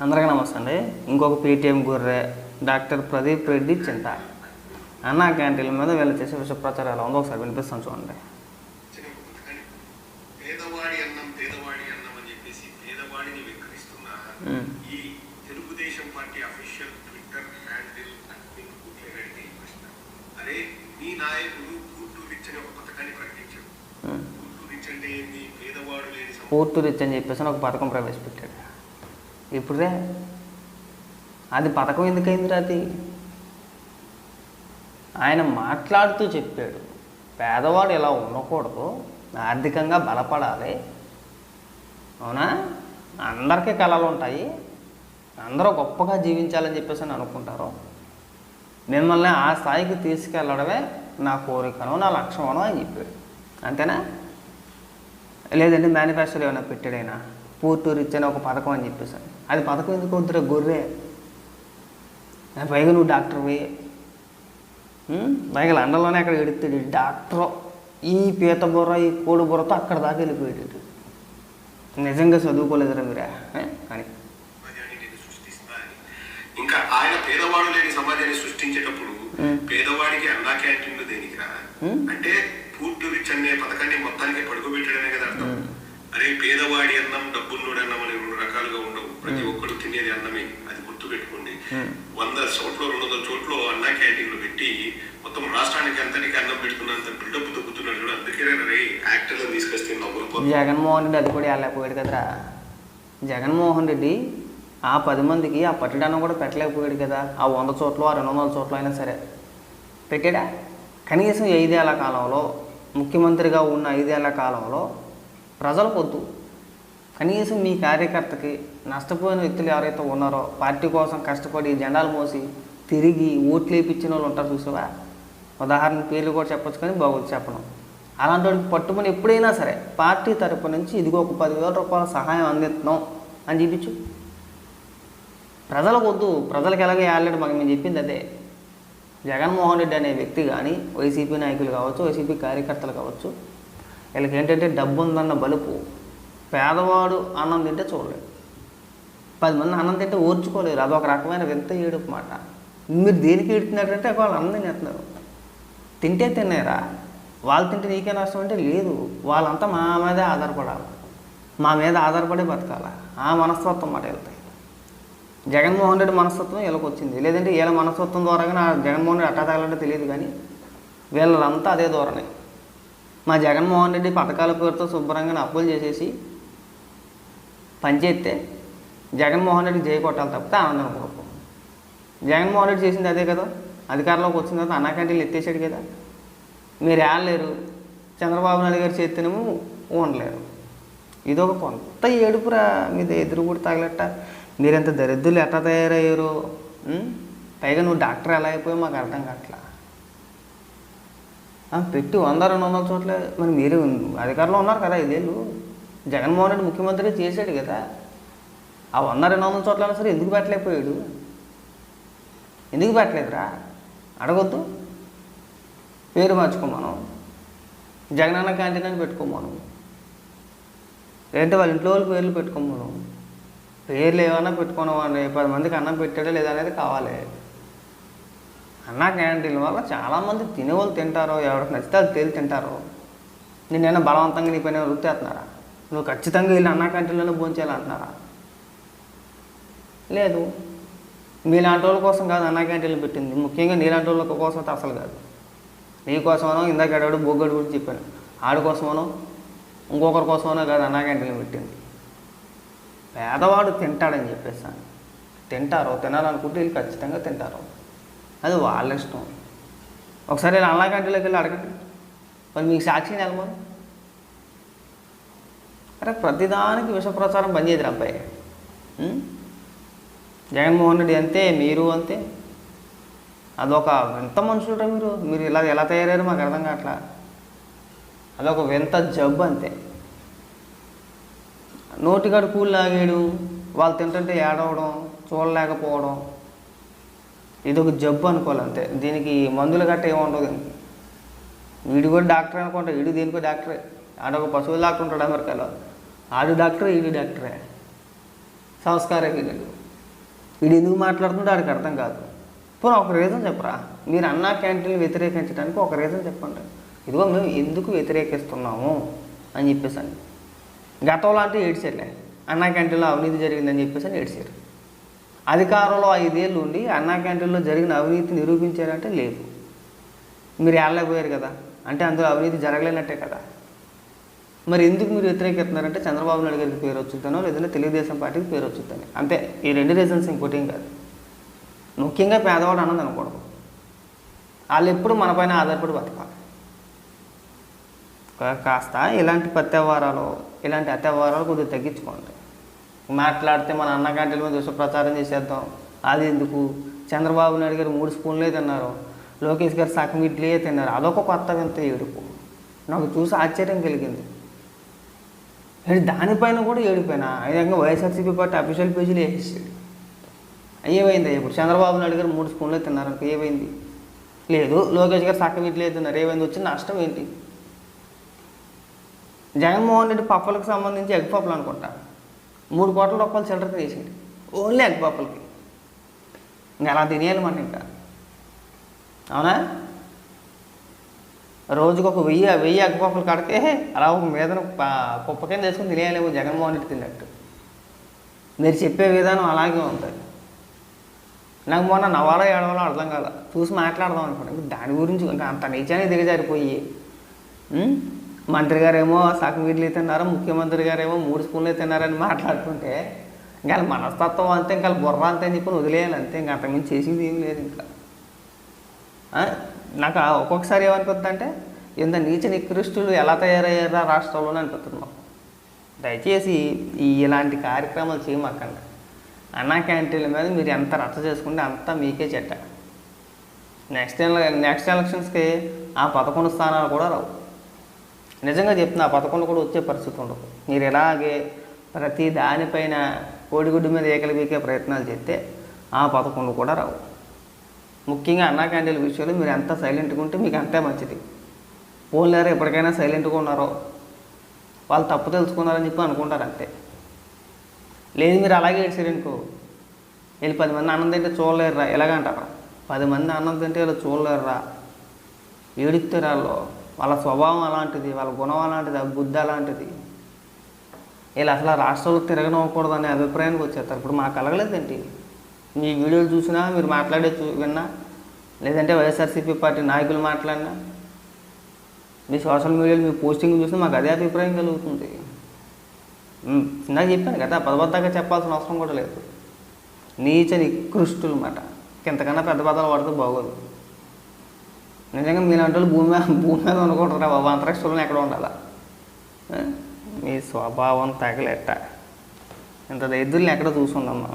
అందరికీ నమస్తే అండి. ఇంకొక పేటీఎం గొర్రె డాక్టర్ ప్రదీప్ రెడ్డి చింత. అన్న క్యాంటీన్ల మీద వీళ్ళు చేసే విష ప్రచారం ఎలా ఉందో ఒకసారి వినిపిస్తాను చూడండి. చిన్న ఒక పథకాన్ని పేదవాడి అన్నం పేదవాడి అన్నం అని చెప్పేసి పేదవాడిని విక్రిస్తున్న మ్మ్. ఈ Telugu Desam party official Twitter handle admin కుట్లేరెడ్డి ప్రశ్న. అరే మీ నాయకుడు పూర్టు రిచ్ అనే ఒక పథకాన్ని ప్రకటించాడు. ఉమ్. పూర్టు రిచ్ అంటే ఏంది పేదవాడు లేని సమాజం పూర్తి రిచ్ అని చెప్పేసి ఒక పథకం ప్రవేశపెట్టాడు. ఇప్పుడే. అది పథకం ఎందుకైందిరా అది ఆయన మాట్లాడుతూ చెప్పాడు పేదవాడు ఇలా ఉండకూడదు ఆర్థికంగా బలపడాలి. అవునా? అందరికీ కళలు ఉంటాయి. అందరూ గొప్పగా జీవించాలని చెప్పేసి అని అనుకుంటారు. మిమ్మల్ని ఆ స్థాయికి తీసుకెళ్ళడమే నా కోరికను నా లక్ష్యమను అని చెప్పాడు. అంతేనా? లేదంటే మేనిఫెస్టోలో ఏమైనా పెట్టాడైనా? పూర్తి ఇచ్చిన ఒక పథకం అని చెప్పేసి అది పథకం ఎందుకు వద్దురా గొర్రె పైగా నువ్వు డాక్టర్వి పైగా లండన్లోనే అక్కడ ఎడుతాడు డాక్టర్. ఈ పీత బుర్ర ఈ కోడి బుర్రతో అక్కడ దాకా వెళ్ళిపోయాడు నిజంగా చదువుకోలేదురా మీరా? అని. ఇంకా ఆయన పేదవాడు లేని సమాజాన్ని సృష్టించేటప్పుడు చోట్ల రెండు వందల చోట్ల అన్నా క్యాంటీన్లు పెట్టి మొత్తం రాష్ట్రానికి అంతటికి అన్నం పెడుతున్నంత బిల్డప్ దొక్కుతున్నాడు చూడు అందుకే రే యాక్టర్లను తీసుకొస్తే నవ్వులు జగన్మోహన్ రెడ్డి అది కూడా వెళ్ళలేకపోయాడు కదరా. జగన్మోహన్ రెడ్డి ఆ పది మందికి ఆ పట్టడాన్ని కూడా పెట్టలేకపోయాడు కదా. ఆ వంద చోట్ల ఆ రెండు వందల చోట్ల అయినా సరే. పెట్టాడా? కనీసం ఐదేళ్ళ కాలంలో ముఖ్యమంత్రిగా ఉన్న ఐదేళ్ళ కాలంలో ప్రజల పొద్దు కనీసం మీ కార్యకర్తకి నష్టపోయిన వ్యక్తులు ఎవరైతే ఉన్నారో పార్టీ కోసం కష్టపడి జెండాలు మోసి తిరిగి ఓట్లు వేయించిన వాళ్ళు ఉంటారు చూసావా? ఉదాహరణ పేర్లు కూడా చెప్పొచ్చు కానీ బాగోదు చెప్పడం అలాంటి వాడికి పట్టుకుని ఎప్పుడైనా సరే పార్టీ తరపు నుంచి ఇదిగో ఒక పదివేల రూపాయల సహాయం అందిస్తున్నాం అని చూపించు ప్రజలకు వద్దు ప్రజలకు ఎలాగే ఆల్రెడీ మాకు మేము చెప్పింది అదే. జగన్మోహన్ రెడ్డి అనే వ్యక్తి కానీ వైసీపీ నాయకులు కావచ్చు వైసీపీ కార్యకర్తలు కావచ్చు వీళ్ళకి ఏంటంటే డబ్బు ఉందన్న బలుపు. పేదవాడు అన్నం తింటే చూడలేదు పది మంది అన్నం తింటే ఓర్చుకోలేరు. అదొక రకమైన వింత ఏడుపు మాట. మీరు దేనికి ఏడుతున్నారంటే వాళ్ళు అన్నం తింటున్నారు తింటే తిన్నారా వాళ్ళు తింటే నీకే నష్టం అంటే లేదు. వాళ్ళంతా మా మీదే ఆధారపడాలి. మా మీద ఆధారపడే బతకాలి? ఆ మనస్తత్వం మాట వెళ్తాయి జగన్మోహన్ రెడ్డి మనస్తత్వం వీళ్ళకి వచ్చింది. లేదంటే వీళ్ళ మనస్తత్వం ద్వారా నా జగన్మోహన్ రెడ్డి అట్టా తగలంటే తెలియదు కానీ వీళ్ళంతా అదే ధోరణి. మా జగన్మోహన్ రెడ్డి పథకాల పేరుతో శుభ్రంగా అప్పులు చేసేసి పనిచేస్తే జగన్మోహన్ రెడ్డి జయ కొట్టాలి తప్పితే ఆనందం కొడుకు. జగన్మోహన్ రెడ్డి చేసింది అదే కదా? అధికారంలోకి వచ్చిన తర్వాత అన్నకంటే ఎత్తేసాడు కదా? మీరు ఏళ్ళలేరు చంద్రబాబు నాయుడు గారు చేస్తేనేమో ఉండలేరు. ఇదొక కొంత ఏడుపురా మీద ఎదురు కూడా తగలట్ట. మీరెంత దరిద్రులు ఎట్లా తయారయ్యారు? పైగా నువ్వు డాక్టర్ ఎలా అయిపోయావు మాకు అర్థం కావట్లా. పెట్టి వంద రెండు వందల చోట్ల మరి మీరు అధికారంలో ఉన్నారు కదా ఐదేళ్ళు. జగన్మోహన్ రెడ్డి ముఖ్యమంత్రి చేశాడు కదా? ఆ వంద రెండు వందల చోట్ల సరే ఎందుకు పెట్టలేకపోయాడు? ఎందుకు పెట్టలేదురా? అడగొద్దు. పేరు మార్చుకోమాను జగనన్న క్యాంటీన్ అని పెట్టుకోమాను లేదంటే వాళ్ళ ఇంట్లో వాళ్ళ పేర్లు పెట్టుకోమాను పేర్లు ఏమన్నా పెట్టుకోనవాడిని పది మందికి అన్నం పెట్టాడా లేదా అనేది కావాలి. అన్న క్యాంటీన్ వల్ల చాలామంది తినేవాళ్ళు తింటారు. ఎవరికి నచ్చితే వాళ్ళు తేలి తింటారు. నేనైనా బలవంతంగా నీ పైన వృత్తేస్తున్నారా నువ్వు ఖచ్చితంగా వెళ్ళి అన్న క్యాంటీన్లోనే భోంచేయాలంటున్నారా? లేదు. మీలాంటి వాళ్ళ కోసం కాదు అన్నా క్యాంటీన్లు పెట్టింది. ముఖ్యంగా నీలాంటి వాళ్ళ కోసం అయితే అసలు కాదు. నీ కోసమనో ఇందాక అడాడు బొగ్గడు గురించి చెప్పాను. ఆడి కోసమనో ఇంకొకరి కోసమనో కాదు అన్నా క్యాంటీన్లు పెట్టింది. పేదవాడు తింటాడని చెప్పేసాను తింటారు తినాలనుకుంటే వీళ్ళు ఖచ్చితంగా తింటారు. అది వాళ్ళ ఇష్టం. ఒకసారి ఇలా అన్నా క్యాంటీన్లోకి వెళ్ళి అడగండి. మరి మీకు సాక్షి నెలమని అరే ప్రతిదానికి విష ప్రచారం పనిచేది అబ్బాయి జగన్మోహన్ రెడ్డి అంతే మీరు అంతే. అదొక వింత మనుషులరా మీరు. మీరు ఇలా ఎలా తయారయ్యారు మాకు అర్థం కావట్లా. అదొక వింత జబ్బు అంతే. నోటికాడు కూల్ లాగాడు వాళ్ళు తింటుంటే ఏడవడం చూడలేకపోవడం ఇది ఒక జబ్బు అనుకోవాలి అంతే. దీనికి మందులు గట్ట ఏముండదు దీనికి. వీడు కూడా డాక్టర్ అనుకుంటా వీడు దీనికి డాక్టరే. ఆడొక పశువుల డాక్టర్ ఉంటాడు అమెరికాలో. ఆడు డాక్టరే వీడు డాక్టరే. సంస్కారహీనులు వీడు ఎందుకు మాట్లాడుతుంటే వాడికి అర్థం కాదు. పోనీ ఒక రీజన్ చెప్పరా? మీరు అన్నా క్యాంటీన్ వ్యతిరేకించడానికి ఒక రీజన్ చెప్పండి. ఇదిగో మేము ఎందుకు వ్యతిరేకిస్తున్నాము అని చెప్పేసి అని గతంలో అంటే ఏడ్చారులే. అన్నా క్యాంటీన్లో అవినీతి జరిగిందని చెప్పేసి అని ఏడ్చారు. అధికారంలో ఐదేళ్ళు ఉండి అన్నా క్యాంటీన్లో జరిగిన అవినీతి నిరూపించారంటే లేదు. మీరు ఏళ్ళకపోయారు కదా. అంటే అందులో అవినీతి జరగలేనట్టే కదా. మరి ఎందుకు మీరు వ్యతిరేకిస్తున్నారంటే చంద్రబాబు నాయుడు గారికి పేరు వచ్చుతానో లేదంటే తెలుగుదేశం పార్టీకి పేరు వచ్చుతాను అంతే ఈ రెండు రీజన్స్ ఇంకోటి కాదు. ముఖ్యంగా పేదవాడు అన్నది అనకూడదు. వాళ్ళు ఎప్పుడు మనపైన ఆధారపడి బతకాలి. కాస్త ఇలాంటి ప్రత్యవహారాలు ఇలాంటి అత్యవహారాలు కొద్దిగా తగ్గించుకోండి. మాట్లాడితే మన అన్న క్యాంటీన్ల మీద విష ప్రచారం చేసేద్దాం. అది ఎందుకు? చంద్రబాబు నాయుడు గారు మూడు స్పూన్లే తిన్నారు. లోకేష్ గారు సగం ఇడ్లీయే తిన్నారు. అదొక కొత్త వింత ఏడుపు. నాకు చూసి ఆశ్చర్యం కలిగింది. అంటే దానిపైన కూడా ఏడిపోయినా. విధంగా వైఎస్ఆర్సీపీ పార్టీ అఫీషియల్ పేజీలు వేసేసాడు. ఏమైంది? ఇప్పుడు చంద్రబాబు నాయుడు గారు మూడు తిన్నారు తిన్నారనుకో ఏమైంది? లేదు లోకేష్ గారు సక్క వీటిలో తిన్నారు. ఏమైంది? వచ్చిన నష్టం ఏంటి? జగన్మోహన్ రెడ్డి పప్పులకు సంబంధించి ఎగ్ పప్పులు అనుకుంటా. మూడు కోట్ల రూపాయలు చిల్లర తీసేయండి ఓన్లీ ఎగ్ పప్పులకి. ఇంకా అలా తినేయాలి మనం ఇంకా. అవునా? రోజుకు ఒక వెయ్యి వెయ్యి అగ్గిపప్పులు కడితే అలా ఒక మీద కుప్ప కింద వేసుకుని తినేయాలేమో జగన్మోహన్ రెడ్డి తిన్నట్టు. మీరు చెప్పే విధానం అలాగే ఉంది. నాకు మొన్న నవాలో ఏడవలో అర్థం కాల. చూసి మాట్లాడదాం అనుకున్నాను దాని గురించి ఇంకా అంత నీచానే దిగజారిపోయి మంత్రి గారేమో సగం ఇడ్లీ తిన్నారు ముఖ్యమంత్రి గారేమో మూడు స్పూన్లు తిన్నారని మాట్లాడుతుంటే ఇంకా మనస్తత్వం అంతే ఇంకా బుర్ర అంతే అని చెప్పి వదిలేయాలి అంతే. ఇంకా అంతకుమించి చేసేది ఏం లేదు ఇంకా. నాకు ఒక్కొక్కసారి ఏమనిపిస్తుంది అంటే ఇంత నీచ నికృష్టులు ఎలా తయారయ్యారా రాష్ట్రంలోనే అనిపిస్తున్నాం దయచేసి ఈ ఇలాంటి కార్యక్రమాలు చేయమాకండి. అన్నా క్యాంటీన్ల మీద మీరు ఎంత రచ్చ చేసుకుంటే అంతా మీకే చెట్ట నెక్స్ట్ నెక్స్ట్ ఎలక్షన్స్కి ఆ పదకొండు స్థానాలు కూడా రావు. నిజంగా చెప్తున్నా ఆ పదకొండు కూడా వచ్చే పరిస్థితి ఉండదు. మీరు ఇలాగే ప్రతి దానిపైన కోడిగుడ్డు మీద ఏకలు పీకే ప్రయత్నాలు చేస్తే ఆ పదకొండు కూడా రావు. ముఖ్యంగా అన్నా క్యాంటీన్ల విషయంలో మీరు ఎంత సైలెంట్గా ఉంటే మీకు అంతే మంచిది. పోలేరు ఎప్పటికైనా సైలెంట్గా ఉన్నారో. వాళ్ళు తప్పు తెలుసుకున్నారని చెప్పి అనుకుంటారు అంతే. లేదు మీరు అలాగే ఏడ్చారనుకో. వీళ్ళు పది మంది అన్నం తింటే చూడలేరురా. ఎలాగంటారా? పది మంది అన్నం తింటే వీళ్ళు చూడలేరురా. ఏడుస్తారు వాళ్ళు. వాళ్ళ స్వభావం అలాంటిది వాళ్ళ గుణం అలాంటిది ఆ బుద్ధి అలాంటిది. వీళ్ళు అసలు రాష్ట్రంలో తిరగనివ్వకూడదు అనే అభిప్రాయానికి వచ్చేస్తారు. ఇప్పుడు మాకు కలగలేదేంటి? మీ వీడియోలు చూసినా మీరు మాట్లాడే చూ విన్నా లేదంటే వైఎస్ఆర్సీపీ పార్టీ నాయకులు మాట్లాడినా మీ సోషల్ మీడియాలో మీ పోస్టింగ్ చూసినా మాకు అదే అభిప్రాయం కలుగుతుంది. ఇందాక చెప్పాను కదా పదబద్దాగా చెప్పాల్సిన అవసరం కూడా లేదు. నీచ నికృష్టులు మాట. ఇంతకన్నా పెద్ద పదాలు పడితే బాగోదు. నిజంగా మీలాంటి వాళ్ళు భూమి మీద భూమి మీద అనుకుంటారా బాబు అంతరిక్షంలో ఎక్కడ ఉండాలా? మీ స్వభావం తగలెట్ట. ఇంత దరిద్రులు ఎక్కడ చూసుండమ్మా?